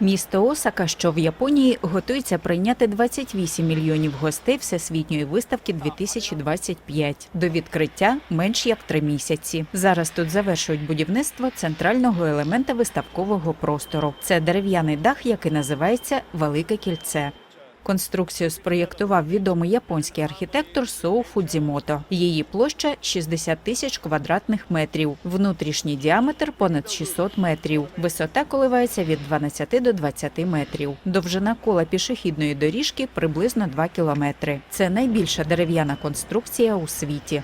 Місто Осака, що в Японії, готується прийняти 28 мільйонів гостей Всесвітньої виставки 2025. До відкриття менш як три місяці. Зараз тут завершують будівництво центрального елемента виставкового простору. Це дерев'яний дах, який називається Велике кільце. Конструкцію спроєктував відомий японський архітектор Соу Фудзімото. Її площа 60 тисяч квадратних метрів, внутрішній діаметр понад 600 метрів. Висота коливається від 12 до 20 метрів. Довжина кола пішохідної доріжки приблизно 2 кілометри. Це найбільша дерев'яна конструкція у світі.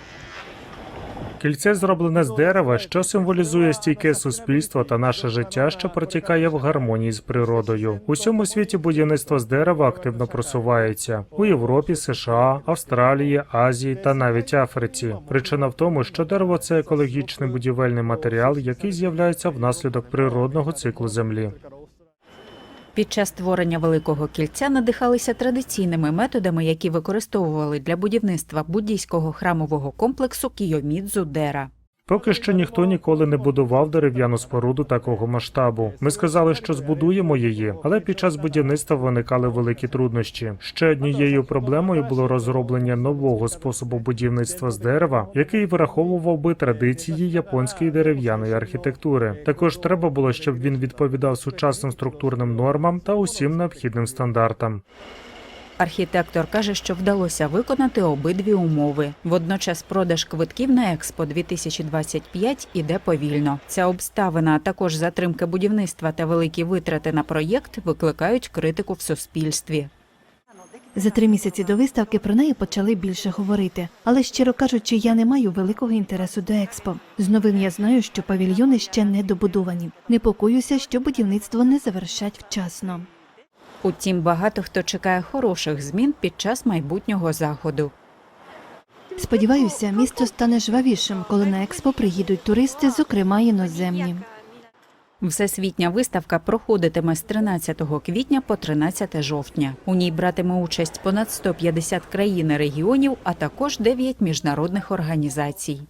Кільце зроблене з дерева, що символізує стійке суспільство та наше життя, що протікає в гармонії з природою. У всьому світі будівництво з дерева активно просувається у Європі, США, Австралії, Азії та навіть Африці. Причина в тому, що дерево це екологічний будівельний матеріал, який з'являється внаслідок природного циклу землі. Під час створення великого кільця надихалися традиційними методами, які використовували для будівництва буддійського храмового комплексу Кійомідзу Дера. Поки що ніхто ніколи не будував дерев'яну споруду такого масштабу. Ми сказали, що збудуємо її, але під час будівництва виникали великі труднощі. Ще однією проблемою було розроблення нового способу будівництва з дерева, який враховував би традиції японської дерев'яної архітектури. Також треба було, щоб він відповідав сучасним структурним нормам та усім необхідним стандартам. Архітектор каже, що вдалося виконати обидві умови. Водночас продаж квитків на Експо 2025 іде повільно. Ця обставина, а також затримка будівництва та великі витрати на проєкт викликають критику в суспільстві. За три місяці до виставки про неї почали більше говорити. Але щиро кажучи, я не маю великого інтересу до експо. З новин я знаю, що павільйони ще не добудовані. Непокоюся, що будівництво не завершать вчасно. Утім, багато хто чекає хороших змін під час майбутнього заходу. Сподіваюся, місто стане жвавішим, коли на експо приїдуть туристи, зокрема іноземні. Всесвітня виставка проходитиме з 13 квітня по 13 жовтня. У ній братиме участь понад 150 країн і регіонів, а також 9 міжнародних організацій.